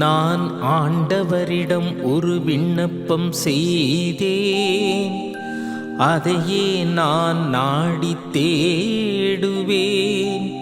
நான் ஆண்டவரிடம் ஒரு விண்ணப்பம் செய்தேன். அதையே நான் நாடி தேடுவேன்.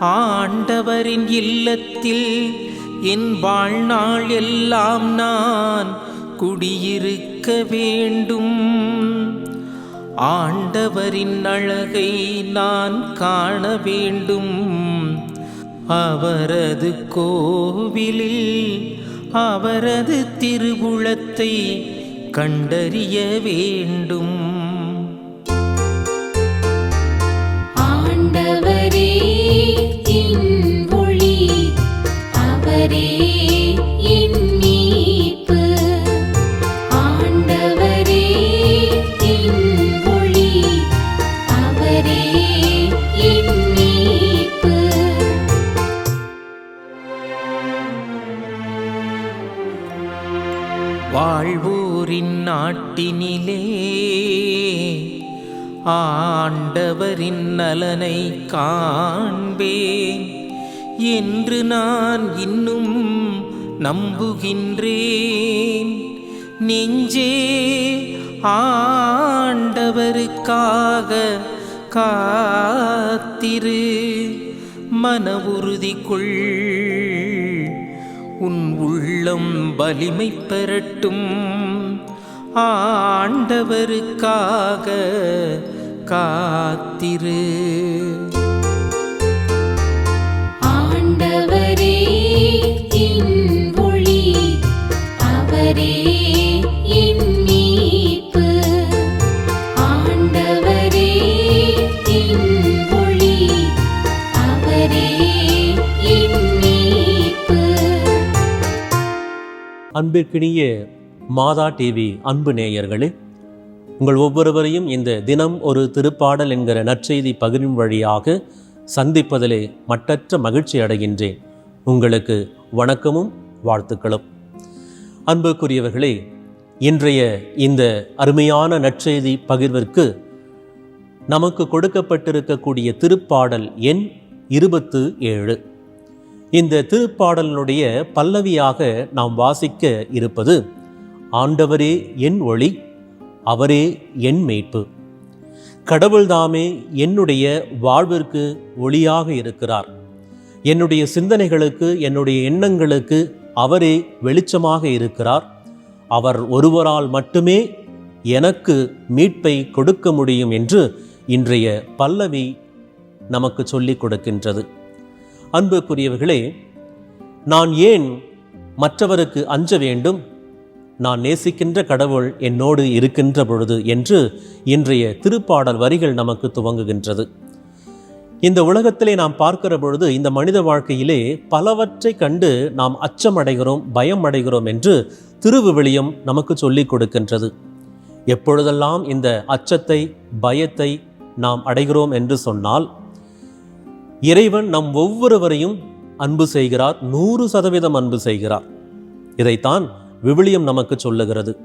ஆண்டவரின் இல்லத்தில் என் வாழ்நாள் எல்லாம் நான் குடியிருக்க வேண்டும். ஆண்டவரின் அழகை நான் காண வேண்டும். அவரது கோவிலில் அவரது திருவுளத்தை கண்டறிய வேண்டும். ஆண்டவரே ஒளி அவரே. நாட்டினிலே ஆண்டவரின் நலனை காண்பேன். என்று நான் இன்னும் நம்புகின்றேன். நெஞ்சே ஆண்டவருக்காக காத்திரு. மன உறுதி கொள். உன் உள்ளம் வலிமை பெறட்டும். ஆண்டவருக்காக காத்திரு. ஆண்டவரே ஒளி அவரே அன்பிற்கினிய மாதா டிவி அன்பு நேயர்களே உங்கள் ஒவ்வொருவரையும் இந்த தினம் ஒரு திருப்பாடல் என்கிற நற்செய்தி பகிரும் வழியாக சந்திப்பதிலே மட்டற்ற மகிழ்ச்சி அடைகின்றேன். உங்களுக்கு வணக்கமும் வாழ்த்துக்களும். அன்புக்குரியவர்களே இன்றைய இந்த அருமையான நற்செய்தி பகிர்விற்கு நமக்கு கொடுக்கப்பட்டிருக்கக்கூடிய திருப்பாடல் எண் இருபத்து ஏழு. இந்த திருப்பாடலினுடைய பல்லவியாக நாம் வாசிக்க இருப்பது ஆண்டவரே என் ஒளி அவரே என் மீட்பு. கடவுள்தாமே என்னுடைய வாழ்விற்கு ஒளியாக இருக்கிறார். என்னுடைய சிந்தனைகளுக்கு என்னுடைய எண்ணங்களுக்கு அவரே வெளிச்சமாக இருக்கிறார். அவர் ஒருவரால் மட்டுமே எனக்கு மீட்பை கொடுக்க முடியும் என்று இன்றைய பல்லவி நமக்கு சொல்லிக் கொடுக்கின்றது. அன்புக்குரியவர்களே நான் ஏன் மற்றவருக்கு அஞ்ச வேண்டும்? நான் நேசிக்கின்ற கடவுள் என்னோடு இருக்கின்ற பொழுது என்று இன்றைய திருப்பாடல் வரிகள் நமக்கு துவங்குகின்றது. இந்த உலகத்திலே நாம் பார்க்கிற பொழுது இந்த மனித வாழ்க்கையிலே பலவற்றை கண்டு நாம் அச்சம் அடைகிறோம் பயம் அடைகிறோம் என்று திருவிவிலியம் நமக்கு சொல்லிக் கொடுக்கின்றது. எப்பொழுதெல்லாம் இந்த அச்சத்தை பயத்தை நாம் அடைகிறோம் என்று சொன்னால் இறைவன் நம் ஒவ்வொருவரையும் அன்பு செய்கிறார் நூறு சதவீதம் அன்பு செய்கிறார். இதைத்தான் விவிலியம் நமக்கு சொல்லுகிறது.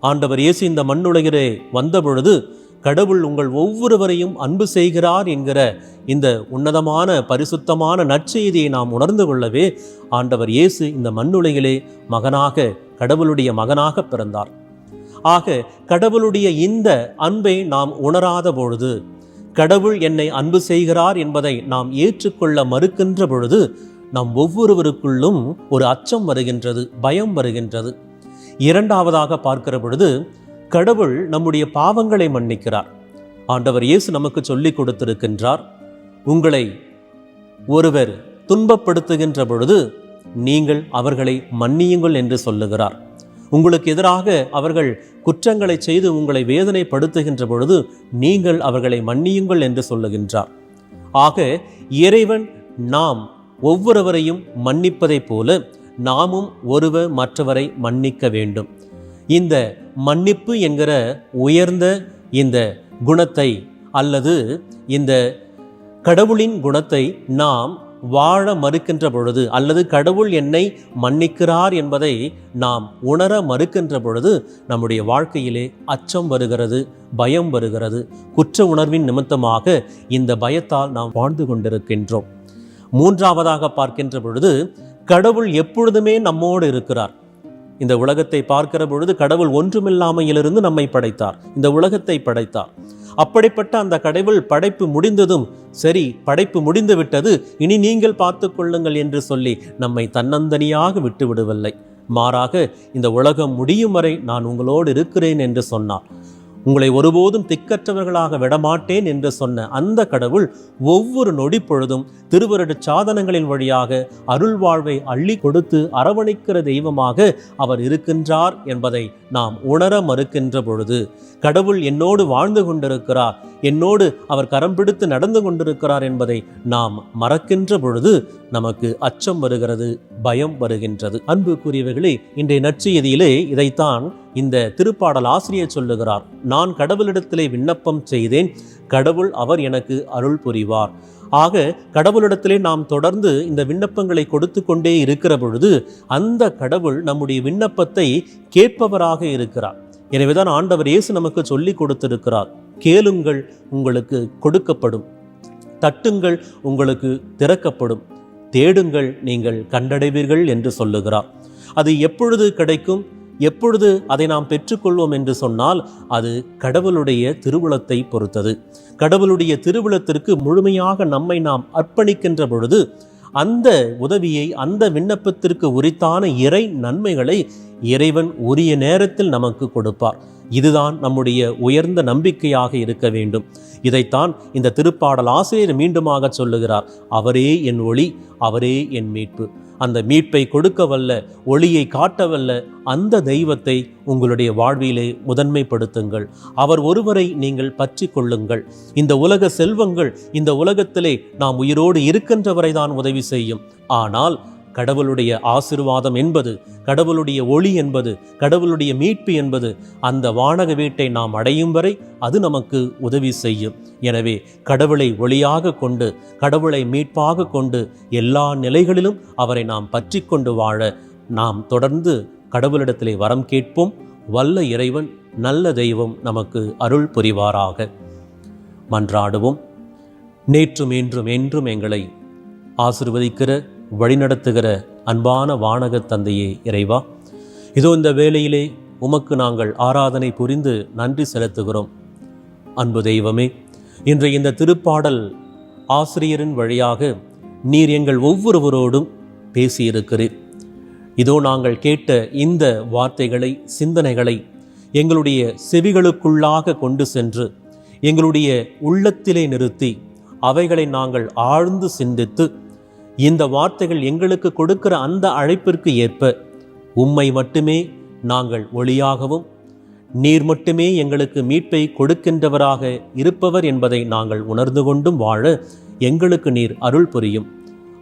ஆண்டவர் இயேசு இந்த மண்ணுலகிலே வந்தபொழுது கடவுள் உங்கள் ஒவ்வொருவரையும் அன்பு செய்கிறார் என்கிற இந்த உன்னதமான பரிசுத்தமான நற்செய்தியை நாம் உணர்ந்து கொள்ளவே ஆண்டவர் இயேசு இந்த மண்ணுலகிலே மகனாக கடவுளுடைய மகனாக பிறந்தார். ஆக கடவுளுடைய இந்த அன்பை நாம் உணராத பொழுது கடவுள் என்னை அன்பு செய்கிறார் என்பதை நாம் ஏற்றுக்கொள்ள மறுக்கின்ற பொழுது நம் ஒவ்வொருவருக்குள்ளும் ஒரு அச்சம் வருகின்றது பயம் வருகின்றது. இரண்டாவதாக பார்க்கிற பொழுது கடவுள் நம்முடைய பாவங்களை மன்னிக்கிறார். ஆண்டவர் இயேசு நமக்கு சொல்லிக் கொடுத்திருக்கின்றார் உங்களை ஒருவர் துன்பப்படுத்துகின்ற பொழுது நீங்கள் அவர்களை மன்னியுங்கள் என்று சொல்லுகிறார். உங்களுக்கு எதிராக அவர்கள் குற்றங்களை செய்து உங்களை வேதனைப்படுத்துகின்ற பொழுது நீங்கள் அவர்களை மன்னியுங்கள் என்று சொல்லுகின்றார். ஆக இறைவன் நாம் ஒவ்வொருவரையும் மன்னிப்பதைப் போல நாமும் ஒருவர் மற்றவரை மன்னிக்க வேண்டும். இந்த மன்னிப்பு என்கிற உயர்ந்த இந்த குணத்தை அல்லது இந்த கடவுளின் குணத்தை நாம் வாழ மறுக்கின்ற பொழுது அல்லது கடவுள் என்னை மன்னிக்கிறார் என்பதை நாம் உணர மறுக்கின்ற பொழுது நம்முடைய வாழ்க்கையிலே அச்சம் வருகிறது பயம் வருகிறது. குற்ற உணர்வின் நிமித்தமாக இந்த பயத்தால் நாம் வாழ்ந்து கொண்டிருக்கின்றோம். மூன்றாவதாக பார்க்கின்ற பொழுது கடவுள் எப்பொழுதுமே நம்மோடு இருக்கிறார். இந்த உலகத்தை பார்க்கிற பொழுது கடவுள் ஒன்றுமில்லாமையிலிருந்து நம்மை படைத்தார். இந்த உலகத்தை படைத்தார். அப்படிப்பட்ட அந்த கடவுள் படைப்பு முடிந்ததும் சரி படைப்பு முடிந்து விட்டது இனி நீங்கள் பார்த்து கொள்ளுங்கள் என்று சொல்லி நம்மை தன்னந்தனியாக விட்டு விடவில்லை மாறாக இந்த உலகம் முடியும் வரை நான் உங்களோடு இருக்கிறேன் என்று சொன்னார். உங்களை ஒருபோதும் திக்கற்றவர்களாக விடமாட்டேன் என்று சொன்ன அந்த கடவுள் ஒவ்வொரு நொடி பொழுதும் திருவருட சாதனங்களின் வழியாக அருள் வாழ்வை அள்ளி கொடுத்து அரவணைக்கிற தெய்வமாக அவர் இருக்கின்றார் என்பதை நாம் உணர மறுக்கின்ற பொழுது கடவுள் என்னோடு வாழ்ந்து கொண்டிருக்கிறார் என்னோடு அவர் கரம் பிடித்து நடந்து கொண்டிருக்கிறார் என்பதை நாம் மறக்கின்ற பொழுது நமக்கு அச்சம் வருகிறது பயம் வருகின்றது. அன்புக்குரியவர்களே இன்றைய நற்செய்தியிலே இதைத்தான் இந்த திருப்பாடல் ஆசிரியர் சொல்லுகிறார் நான் கடவுளிடத்திலே விண்ணப்பம் செய்தேன் கடவுள் அவர் எனக்கு அருள் புரிவார். ஆக கடவுளிடத்திலே நாம் தொடர்ந்து இந்த விண்ணப்பங்களை கொடுத்து கொண்டே இருக்கிற பொழுது அந்த கடவுள் நம்முடைய விண்ணப்பத்தை கேட்பவராக இருக்கிறார். எனவேதான் ஆண்டவர் இயேசு நமக்கு சொல்லி கொடுத்திருக்கிறார் கேளுங்கள் உங்களுக்கு கொடுக்கப்படும். தட்டுங்கள் உங்களுக்கு திறக்கப்படும். தேடுங்கள் நீங்கள் கண்டடைவீர்கள் என்று சொல்லுகிறார். அது எப்பொழுது கிடைக்கும்? எப்பொழுது அதை நாம் பெற்றுக்கொள்வோம் என்று சொன்னால் அது கடவுளுடைய திருவுளத்தை பொறுத்தது. கடவுளுடைய திருவுளத்திற்கு முழுமையாக நம்மை நாம் அர்ப்பணிக்கின்ற பொழுது அந்த உதவியை அந்த விண்ணப்பத்திற்கு உரித்தான இறை நன்மைகளை இறைவன் உரிய நேரத்தில் நமக்கு கொடுப்பார். இதுதான் நம்முடைய உயர்ந்த நம்பிக்கையாக இருக்க வேண்டும். இதைத்தான் இந்த திருப்பாடல் ஆசிரியர் மீண்டுமாக சொல்லுகிறார். அவரே என் ஒளி அவரே என் மீட்பு. அந்த மீட்பை கொடுக்க வல்ல ஒளியை காட்டவல்ல அந்த தெய்வத்தை உங்களுடைய வாழ்விலே முதன்மைப்படுத்துங்கள். அவர் ஒருவரை நீங்கள் பற்றி கொள்ளுங்கள். இந்த உலக செல்வங்கள் இந்த உலகத்திலே நாம் உயிரோடு இருக்கின்றவரை தான் உதவி செய்யும். ஆனால் கடவுளுடைய ஆசிர்வாதம் என்பது கடவுளுடைய ஒளி என்பது கடவுளுடைய மீட்பு என்பது அந்த வானக வீட்டை நாம் அடையும் வரை அது நமக்கு உதவி செய்யும். எனவே கடவுளை ஒளியாக கொண்டு கடவுளை மீட்பாக கொண்டு எல்லா நிலைகளிலும் அவரை நாம் பற்றி கொண்டு வாழ நாம் தொடர்ந்து கடவுளிடத்திலே வரம் கேட்போம். வல்ல இறைவன் நல்ல தெய்வம் நமக்கு அருள் புரிவாராக. மன்றாடுவோம். நேற்றும் இன்றும் என்றும் எங்களை ஆசிர்வதிக்கிற வழிநடத்துகிற அன்பான வானக தந்தையே இறைவா. இதோ இந்த வேளையிலே உமக்கு நாங்கள் ஆராதனை புரிந்து நன்றி செலுத்துகிறோம். அன்பு தெய்வமே இன்றைய இந்த திருப்பாடல் ஆசிரியரின் வழியாக நீர் எங்கள் ஒவ்வொருவரோடும் பேசியிருக்கிறீர். இதோ நாங்கள் கேட்ட இந்த வார்த்தைகளை சிந்தனைகளை எங்களுடைய செவிகளுக்குள்ளாக கொண்டு சென்று எங்களுடைய உள்ளத்திலே நிறுத்தி அவைகளை நாங்கள் ஆழ்ந்து சிந்தித்து இந்த வார்த்தைகள் எங்களுக்கு கொடுக்கிற அந்த அழைப்பிற்கு ஏற்ப உம்மை மட்டுமே நாங்கள் ஒளியாகவும் நீர் மட்டுமே எங்களுக்கு மீட்பை கொடுக்கின்றவராக இருப்பவர் என்பதை நாங்கள் உணர்ந்து கொண்டும் வாழ எங்களுக்கு நீர் அருள் புரியும்.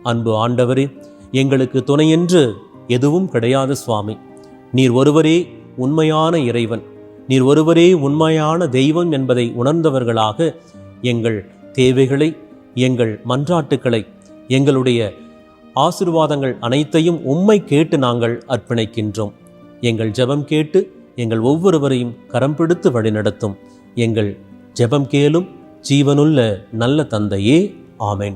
அன்பு ஆண்டவரே எங்களுக்கு துணையென்று எதுவும் கிடையாது சுவாமி. நீர் ஒருவரே உண்மையான இறைவன். நீர் ஒருவரே உண்மையான தெய்வம் என்பதை உணர்ந்தவர்களாக எங்கள் தேவைகளை எங்கள் மன்றாட்டுக்களை எங்களுடைய ஆசிர்வாதங்கள் அனைத்தையும் உம்மை கேட்டு நாங்கள் அர்ப்பணிக்கின்றோம். எங்கள் ஜெபம் கேட்டு எங்கள் ஒவ்வொருவரையும் கரம் பிடித்து வழிநடத்தும். எங்கள் ஜெபம் கேளும் ஜீவனுள்ள நல்ல தந்தையே ஆமேன்.